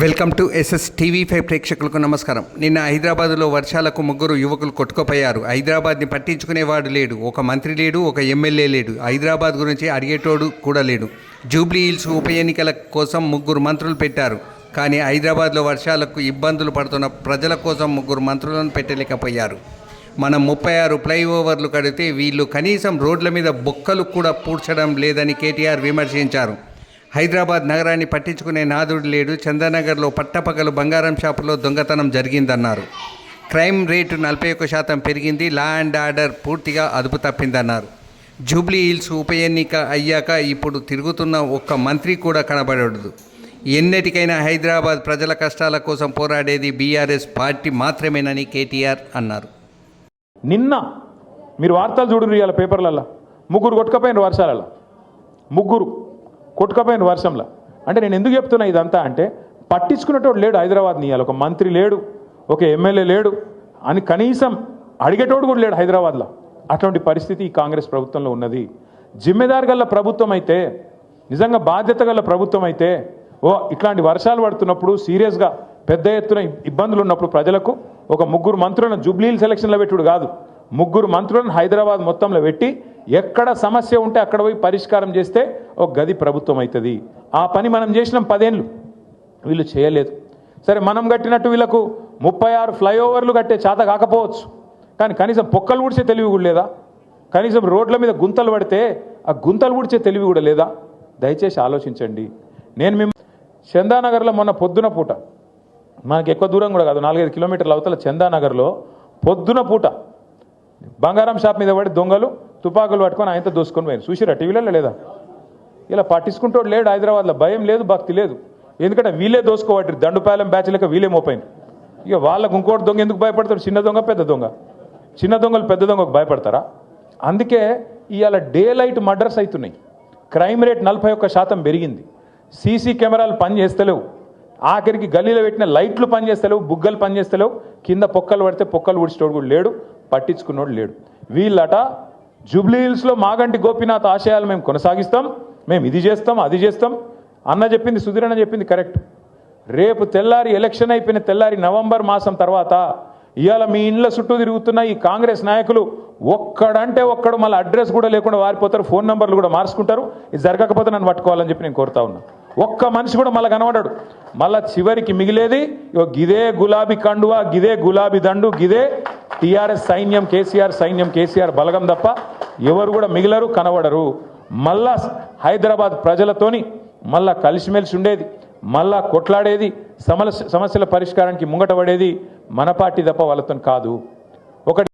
Welcome to SS TV five ప్రేక్షకులకు నమస్కారం. నిన్న హైదరాబాద్లో వర్షాలకు ముగ్గురు యువకులు కొట్టుకుపోయారు. హైదరాబాద్ని పట్టించుకునేవాడు లేడు. ఒక మంత్రి లేడు ఒక ఎమ్మెల్యే లేడు. హైదరాబాద్ గురించి అడిగేటోడు కూడా లేడు. జూబ్లీ హిల్స్ ఉప ఎన్నికల కోసం ముగ్గురు మంత్రులు పెట్టారు. కానీ హైదరాబాద్లో వర్షాలకు ఇబ్బందులు పడుతున్న ప్రజల కోసం ముగ్గురు మంత్రులను పెట్టలేకపోయారు. మనం ముప్పై ఆరు ఫ్లైఓవర్లు కడితే వీళ్ళు కనీసం రోడ్ల మీద బొక్కలు కూడా పూడ్చడం లేదని కేటీఆర్ విమర్శించారు. హైదరాబాద్ నగరాన్ని పట్టించుకునే నాదుడు లేడు. చంద్రనగర్లో పట్టపగలు బంగారం షాపులో దొంగతనం జరిగిందన్నారు. క్రైమ్ రేటు నలభై ఒక్క శాతం పెరిగింది. లా అండ్ ఆర్డర్ పూర్తిగా అదుపు తప్పిందన్నారు. జూబ్లీ హిల్స్ ఉప ఎన్నిక అయ్యాక ఇప్పుడు తిరుగుతున్న ఒక్క మంత్రి కూడా కనబడదు ఎన్నటికైనా హైదరాబాద్ ప్రజల కష్టాల కోసం పోరాడేది బీఆర్ఎస్ పార్టీ మాత్రమేనని కేటీఆర్ అన్నారు. నిన్న మీరు వార్తలు చూడండి ఇవాళ పేపర్లలో ముగ్గురు కొట్టుకపోయిన వర్షాలలో ముగ్గురు. కొట్టుకపోయిన వర్షంలో. అంటే నేను ఎందుకు చెప్తున్నా ఇదంతా అంటే పట్టించుకునేటోడు లేడు హైదరాబాద్ ఇవాళ ఒక మంత్రి లేడు ఒక ఎమ్మెల్యే లేడు అని కనీసం అడిగేటోడు కూడా లేడు హైదరాబాద్లో. అటువంటి పరిస్థితి ఈ కాంగ్రెస్ ప్రభుత్వంలో ఉన్నది. జిమ్మెదారు గల ప్రభుత్వం అయితే నిజంగా బాధ్యత గల ప్రభుత్వం అయితే ఓ ఇట్లాంటి వర్షాలు పడుతున్నప్పుడు సీరియస్గా పెద్ద ఎత్తున ఇబ్బందులు ఉన్నప్పుడు ప్రజలకు ఒక ముగ్గురు మంత్రులను జూబ్లీల్ సెలక్షన్లో పెట్టుడు కాదు. ముగ్గురు మంత్రులను హైదరాబాద్ మొత్తంలో పెట్టి ఎక్కడ సమస్య ఉంటే అక్కడ పోయి పరిష్కారం చేస్తే ఒక గది ప్రభుత్వం అవుతుంది. ఆ పని మనం చేసినాం పదేళ్ళు. వీళ్ళు చేయలేదు. సరే మనం కట్టినట్టు వీళ్ళకు ముప్పై ఆరు ఫ్లైఓవర్లు కట్టే చేత కాకపోవచ్చు. కానీ కనీసం పొక్కలు ఊడ్చే తెలివి కూడా లేదా? కనీసం రోడ్ల మీద గుంతలు పడితే ఆ గుంతలు ఊడ్చే తెలివి కూడా లేదా? దయచేసి ఆలోచించండి. నేను మేము చందానగర్లో మొన్న పొద్దున పూట మనకి ఎక్కువ దూరం కూడా కాదు నాలుగైదు కిలోమీటర్ల అవతల చందానగర్లో పొద్దున పూట బంగారం షాప్ మీద పడి దొంగలు తుపాకులు పట్టుకొని ఆయనతో దోసుకొని పోయారు. చూసిరా టీవీలలో లేదా? ఇలా పట్టించుకుంటాడు లేడు హైదరాబాద్లో. భయం లేదు భక్తి లేదు. ఎందుకంటే వీళ్ళే దోసుకోవట్రు దండుపాలెం బ్యాచ్ లెక్క వీళ్ళే మోపోయింది ఇక వాళ్ళకు ఇంకోటి దొంగ ఎందుకు భయపడతాడు? చిన్న దొంగ పెద్ద దొంగ. చిన్న దొంగలు పెద్ద దొంగకు భయపడతారా? అందుకే ఇవాళ డే లైట్ మర్డర్స్ అవుతున్నాయి క్రైమ్ రేట్ నలభై ఒక్క శాతం పెరిగింది. సీసీ కెమెరాలు పనిచేస్తలేవు ఆఖరికి గల్లీలో పెట్టిన లైట్లు పనిచేస్తలేవు బుగ్గలు పనిచేస్తలేవు కింద పొక్కలు పడితే పొక్కలు ఊడ్చేటోడు కూడా లేడు. పట్టించుకున్నోడు లేడు. వీళ్ళట జూబ్లీ హిల్స్లో మాగంటి గోపీనాథ్ ఆశయాలు మేము కొనసాగిస్తాం మేము ఇది చేస్తాం అది చేస్తాం. అన్న చెప్పింది సుధీరన్న చెప్పింది కరెక్ట్. రేపు తెల్లారి ఎలక్షన్ అయిపోయిన తెల్లారి నవంబర్ మాసం తర్వాత ఇవాళ మీ ఇండ్ల చుట్టూ తిరుగుతున్న ఈ కాంగ్రెస్ నాయకులు ఒక్కడంటే ఒక్కడు మళ్ళీ అడ్రస్ కూడా లేకుండా వారిపోతారు ఫోన్ నెంబర్లు కూడా మార్చుకుంటారు. ఇది జరగకపోతే నన్ను పట్టుకోవాలని చెప్పి నేను కోరుతా ఉన్నా. ఒక్క మనిషి కూడా మళ్ళీ కనబడాడు. మళ్ళా చివరికి మిగిలేది ఇగో గిదే గులాబీ కండువా గిదే గులాబీ దండు గిదే టీఆర్ఎస్ సైన్యం కేసీఆర్ సైన్యం కేసీఆర్ బలగం తప్ప ఎవరు కూడా మిగిలరు కనబడరు. మళ్ళా హైదరాబాద్ ప్రజలతోని మళ్ళా కలిసిమెలిసి ఉండేది మళ్ళా కొట్లాడేది సమస్య సమస్యల పరిష్కారానికి ముంగట పడేది మన పార్టీ తప్ప వాళ్ళతో కాదు. ఒకటి